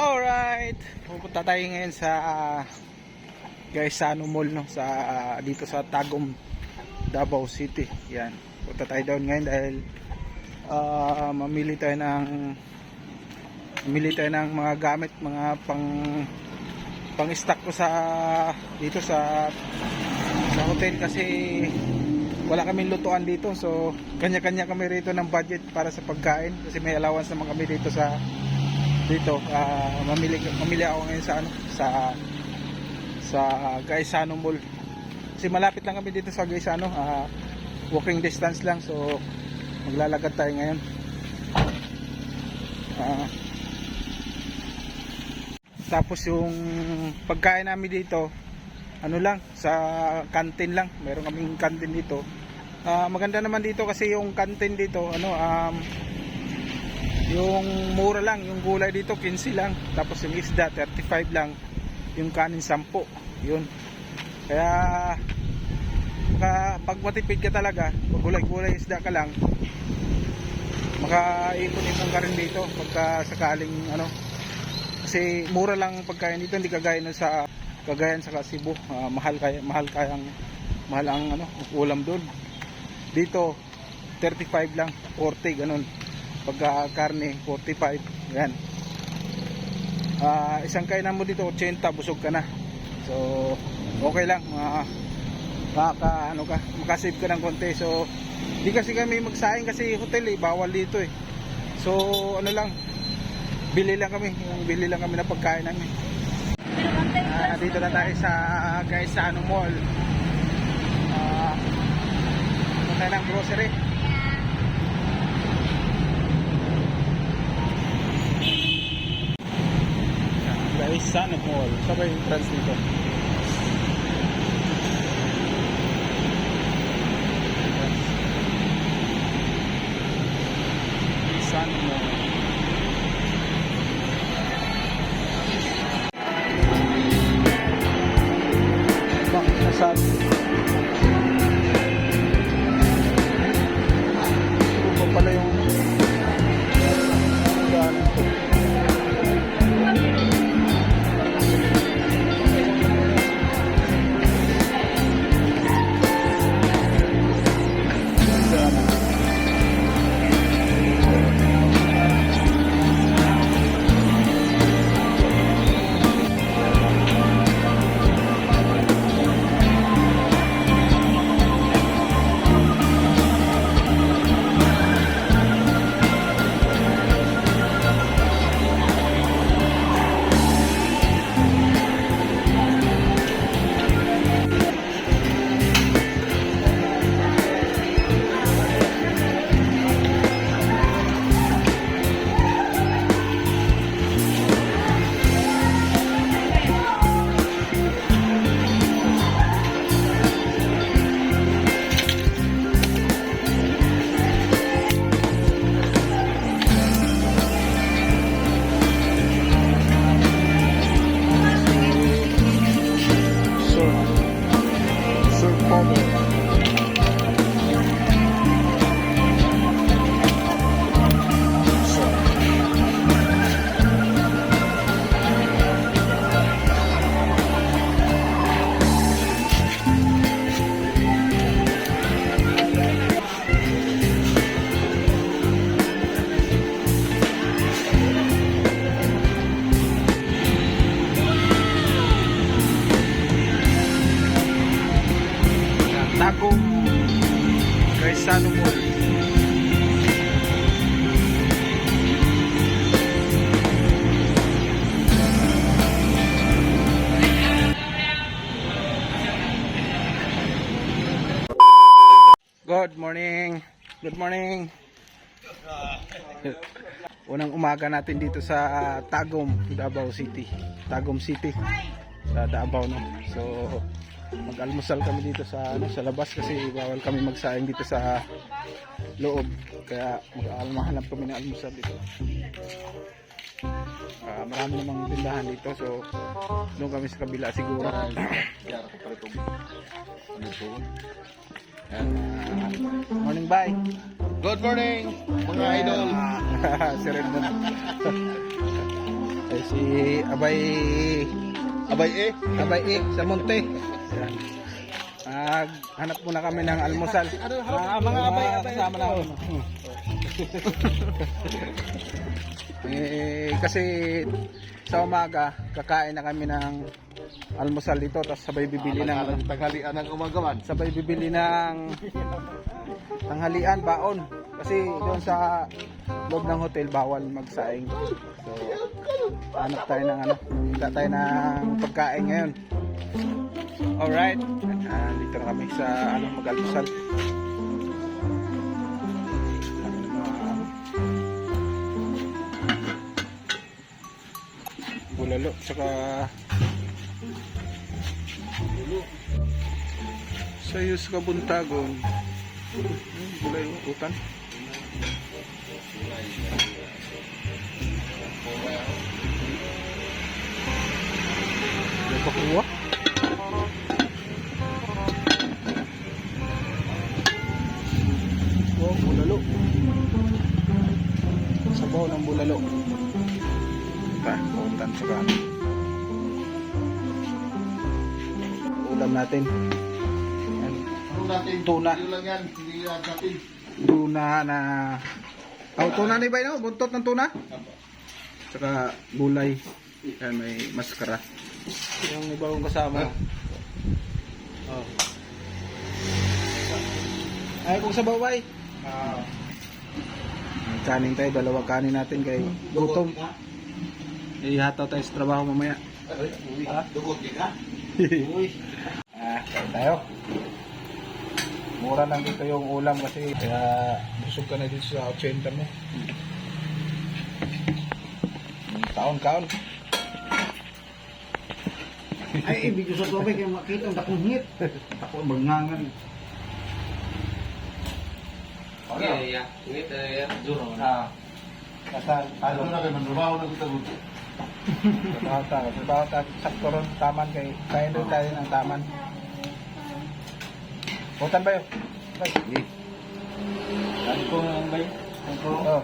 Alright, pupunta tayo ngayon sa uh, Gaisano Mall no sa ah, dito sa Tagum Davao City. Yan. Punta tayo doon ngayon dahil ah, mamili tayo ng mamili tayo ng mga gamit, mga pang pang stock ko sa dito sa sa hotel kasi wala kaming lutuan dito so kanya-kanya kami rito ng budget para sa pagkain kasi may allowance naman kami dito sa dito ah, mamili mamili ako ngayon sa ano sa sa Gaisano Mall. Kasi malapit lang kami dito sa Gaisano ah, walking distance lang so maglalakad tayo ngayon. Ah, tapos yung pagkain namin dito ano lang sa canteen lang meron kaming canteen dito. Ah, maganda naman dito kasi yung canteen dito ano um, yung mura lang yung gulay dito 15 lang. Tapos yung isda 35 lang. Yung kanin 10 yun. Kaya maka, pag matipid ka talaga pag gulay gulay isda ka lang makaipon-ipon ka rin dito pagka sakaling ano. Kasi mura lang ang pagkain dito hindi kagaya nun sa kagayan sa Cebu. Ah, mahal kaya mahal kayang mahal ang ano ulam doon dito 35 lang 40 ganun pagka karne 45 yan. Ah, isang kainan mo dito 80 busog ka na. So okay lang mga maka ano ka makasave ka ng konti. So di kasi kami magsaing kasi hotel eh bawal dito eh. So ano lang bili lang kami yung bili lang kami ng pagkain namin. Ah, dito na tayo sa Gaisano Mall. Ah, punta ng grocery Gaisano Mall sabay yung Gaisano Mall Good morning. Good morning. Unang umaga natin dito sa Tagum, Davao City. Tagum City. Sa Davao no. So mag-almusal kami dito sa ano sa labas kasi bawal kami magsaing dito sa loob. Kaya mag-almahanap kami ng almusal dito. Ah, marami namang tindahan dito so doon kami sa kabila siguro. Ah, morning bye. Good morning, mga idol. si Redmond Ay, si Abay Abay eh. Abay E sa Monte. Ayan. Maghanap muna kami ng almusal. Ah, mga abay, abay kasama namin. eh, kasi sa umaga, kakain na kami ng almusal dito, tapos sabay bibili ng Ang tanghalian ng umagawan. sabay bibili ng tanghalian, baon. Kasi doon sa loob ng hotel, bawal magsaing. So, hanap tayo ng ano, tayo ng pagkain ngayon. Alright, ah, dito na kami sa ano, mag-almusal. Bulalo, tsaka Sayos ka buntagon. Gulay utan. May pakuha. Wow, bulalo. Sabaw ng bulalo. Pa, utan sa ano. Ulam natin. Yan. Tuna. Tuna na oh, tuna ni Bay no? buntot ng tuna tsaka gulay yan may maskara yung iba kong kasama oh. ay kung sa baway Ah. kanin tayo dalawang kanin natin kay gutom ihataw tayo sa trabaho mamaya? Dugot ka? Uy. ah tayo mura lang dito yung ulam kasi kaya busog ka na dito sa 80 mo kaon-kaon Ay, ibig sa tubig makita ang dakong hit. Ako magngangan. Iya. Ini ya, jurong. ah kasal Ano na kayo? Manrubaho na kita. Trabaho ta, trabaho ta, sakto ron, taman kay, kaya doon tayo ng taman. Butan ba yun? Bay. Ano ko nga bay? Ano ko? Oh.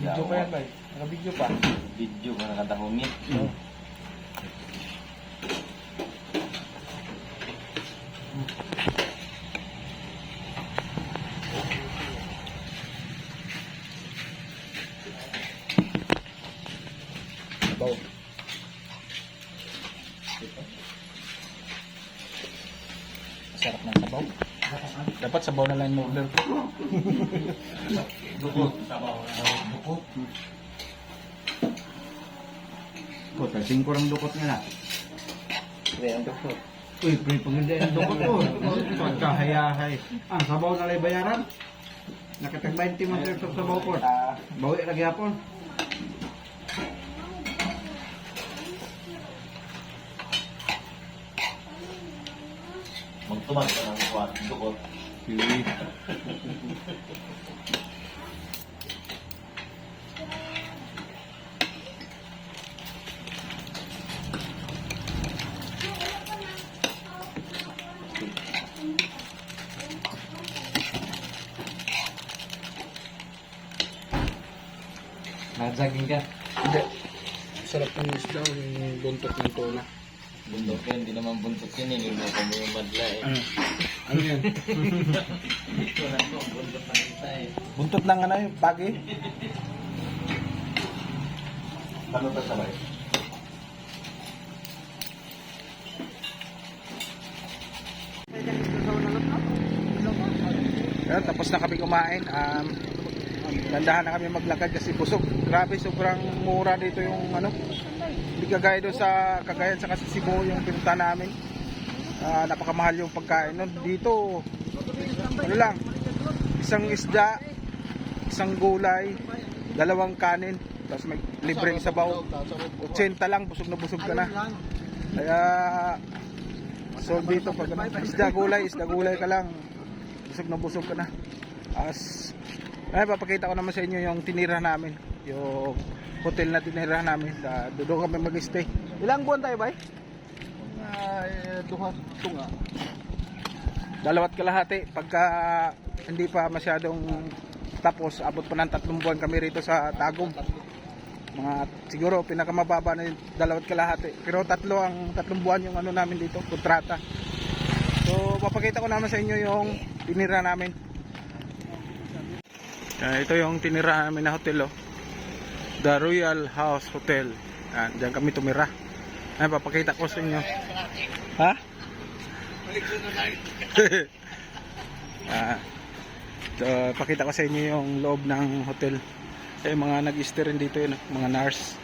Video pa yan bay? Naka-video pa? Video ka nakatahong ni. Sabaw. Sarap ng sabaw. Dapat sabaw na lang yung order ko. Dukot. Sabaw. Dukot. Ko, tasing ko ng dukot na. Kaya ang dukot. Uy, pre, paganda yung dukot ko. Pagkahayahay. Ah, sabaw na lang bayaran. Nakatag 20 man sa sabaw ko. Ah, Bawi lagi hapon. Magtumag ka ng kuwan. Dukot. Nakasaging ka. hindi. Sarap ng isda, yung buntot ng tuna. Bundok yan, hindi naman buntot yan. Hindi mo kami yung madla eh. Ano? Ano yan? Ito na po, bundok na kita eh. Buntot ng ano yung pagi? Ano ta sabay? Ayan, tapos na kami kumain. Um, dandahan na kami maglakad kasi busog. Grabe, sobrang mura dito yung ano. Hindi kagaya doon sa Cagayan sa kasi Cebu yung pinunta namin. Ah, napakamahal yung pagkain nun. Dito, ano lang, isang isda, isang gulay, dalawang kanin, tapos may libreng sabaw. 80 lang, busog na busog ka na. Kaya, so dito pag ano, isda gulay, isda gulay ka lang, busog na busog ka na. As, ay, papakita ko naman sa inyo yung tinira namin, yung hotel na tinira namin. Uh, doon kami mag-stay. Ilang buwan tayo, bay? Ay, duha. Tunga. Dalawat kalahati. Pagka hindi pa masyadong tapos, abot pa ng tatlong buwan kami rito sa Tagum. Mga siguro pinakamababa na yung dalawat kalahati. Pero tatlo ang tatlong buwan yung ano namin dito, kontrata. So papakita ko naman sa inyo yung tinira namin. Yan, ito yung tinira namin na hotel oh. The Royal House Hotel. Yan, diyan kami tumira. Yan, papakita ko sa inyo. Ha? ah, so, pakita ko sa inyo yung loob ng hotel. Eh, mga nag-stay rin dito yun, mga nurse.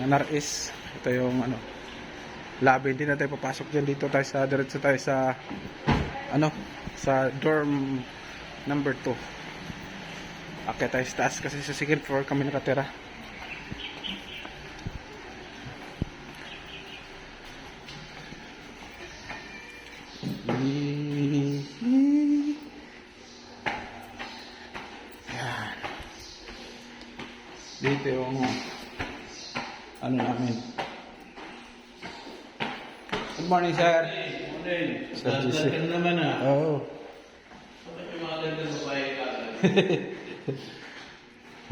Mga nurse. Ito yung ano, lobby. Hindi na tayo papasok dyan. Dito tayo sa, diretso tayo sa, ano, sa dorm number 2. Akit tayo sa taas kasi sa second floor kami nakatira. Dito yung ano namin. Good morning, sir. Sir GC. naman ah. Oo.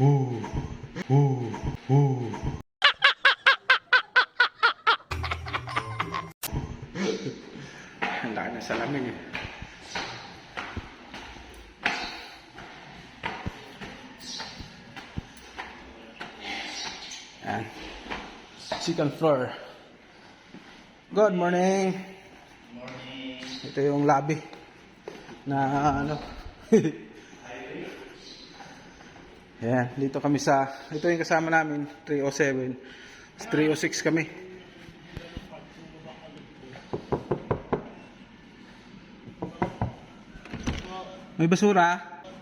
Ooh. Ooh. Ooh. Ang laki na sa lamig eh. Second floor. Good morning. Morning. Ito yung lobby na ano. Yan, dito kami sa ito yung kasama namin 307. 306 kami. May basura?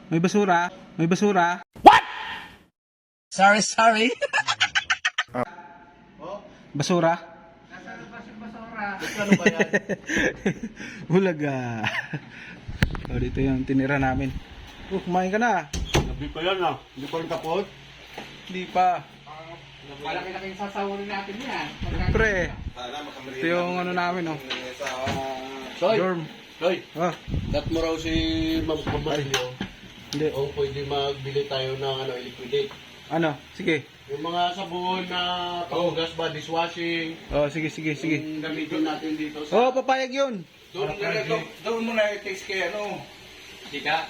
May basura? May basura? Sorry, sorry. Basura? Ano ba yan? Bulaga. so, dito yung tinira namin. Oh, kumain ka na. Gabi pa yan ah. Hindi pa rin tapos. Hindi pa. Malaki-laki yung sasawarin natin yan. Siyempre. Ito yung ano namin, oh. Soy, Dorm. Soy, Ah, dat mo raw si Ma'am Camarino. hindi. O pwede magbili tayo ng ano, liquidate. Ano? Sige. Yung mga sabon na panggas ba, dishwashing, Oh, sige, sige, sige. yung gamitin natin dito sa... Oh, papayag yun. Doon mo na ito. Doon mo na i-text kay ano. Sika.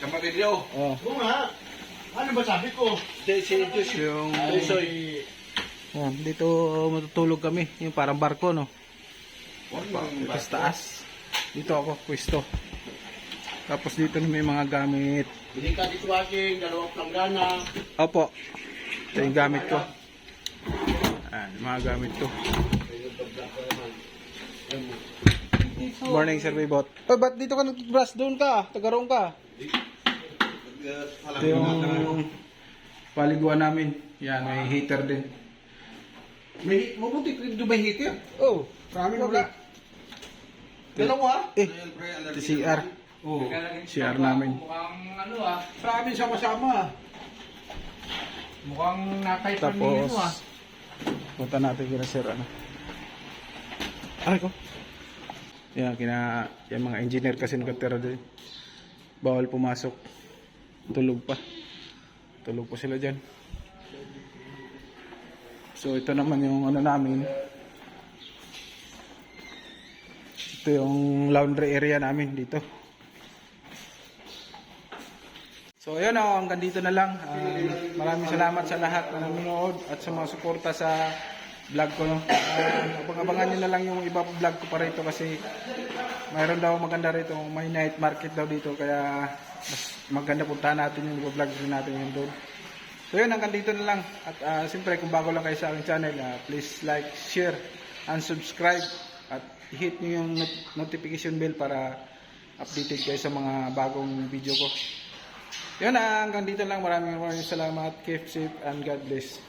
Kamarilyo. Oh. Oo nga. Ano ba sabi ko? Si, si, si, Yung, Ay, yan, dito matutulog kami. Yung parang barko, no? Tapos taas. Dito ako, pwesto. Tapos dito na may mga gamit. Bili ka dishwashing, dalawang planggana. Opo. Ito yung gamit ko. Ayan, mga gamit ko. Morning, Sir Bot. Oh, ba't dito ka nag-brush doon ka? Tagarong ka. Ito yung paliguan namin. Yan, may heater din. May, mabuti rin doon may heater. Oh, marami wala. Dalawa? Eh, CR. Oo. CR namin. Mukhang ano ah. Sa amin sama-sama. Mukhang natay pa Tapos, ah. punta natin kina Sir, ano. Ay ko. Yan, kina, yan mga engineer kasi nakatira din. Bawal pumasok. Tulog pa. Tulog pa sila dyan. So, ito naman yung ano namin. Ito yung laundry area namin dito. So ayun oh, hanggang dito na lang. Ah, maraming salamat sa lahat na nanonood at sa mga suporta sa vlog ko. Ah, abang-abangan nyo na lang yung iba vlog ko pa rito kasi mayroon daw maganda rito. May night market daw dito kaya mas maganda puntahan natin yung vlog din natin yun doon. So yun, hanggang dito na lang. At ah, siyempre kung bago lang kayo sa aking channel, ah, please like, share, and subscribe. At hit nyo yung not- notification bell para updated kayo sa mga bagong video ko. Yun na, hanggang dito lang. Maraming maraming salamat. Keep safe and God bless.